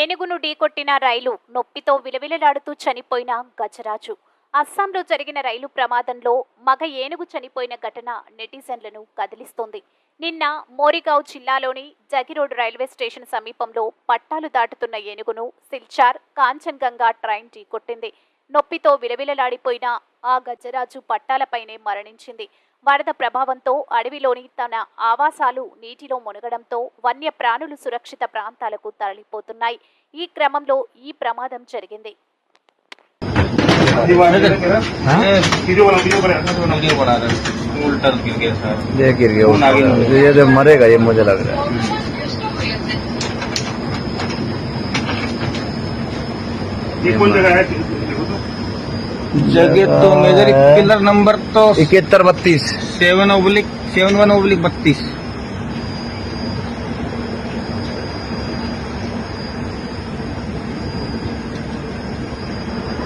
ఏనుగును ఢీకొట్టిన రైలు నొప్పితో విలవిలలాడుతూ చనిపోయిన గజరాజు. అస్సాంలో జరిగిన రైలు ప్రమాదంలో మగ ఏనుగు చనిపోయిన ఘటన నెటిజన్లను కదిలిస్తోంది. నిన్న మోరిగావ్ జిల్లాలోని జగిరోడ్ రైల్వే స్టేషన్ సమీపంలో పట్టాలు దాటుతున్న ఏనుగును సిల్చార్ కాంచన్గంగా ట్రైన్ ఢీకొట్టింది. నొప్పితో విలవిలలాడిపోయిన ఆ గజరాజు పట్టాలపైనే మరణించింది వరద ప్రభావంతో అడవిలోని తన ఆవాసాలు నీటిలో మునగడంతో వన్య ప్రాణులు సురక్షిత ప్రాంతాలకు తరలిపోతున్నాయి ఈ క్రమంలో ఈ ప్రమాదం జరిగింది हाँ? वीडियो बना वीडियो बना वीडियो बना रहे हैं। उल्टा गिर गया सर ये गिर गया खून आगे ऊपर। निकल ये तो मरेगा ये मुझे लग रहा है ये कौन जगह है जगह तो मेजर पिलर नंबर तो इकहत्तर बत्तीस। Seven oblique seven one oblique बत्तीस।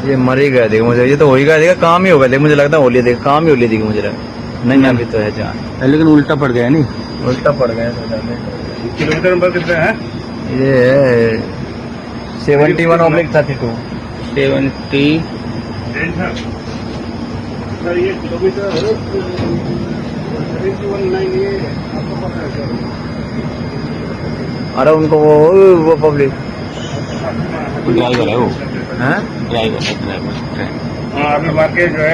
ये मर ही गया देखो मुझे ये तो हो ही गया देखा काम ही होगा देख मुझे लगता है होली देख काम ही होली देखी मुझे लगा नहीं अभी तो है जान। लेकिन उल्टा पड़ गया नहीं? उल्टा पड़ गया किलोमीटर नंबर कितना है? ये seventy one oblique thirty two seventy sir ये किलोमीटर सेवेंटी वन नाइन ये आपको पता है सर अरे उनको वो वो पब्लिक ड्राइवर है वो हैं ड्राइवर है ड्राइवर हाँ अभी मार्केट जो है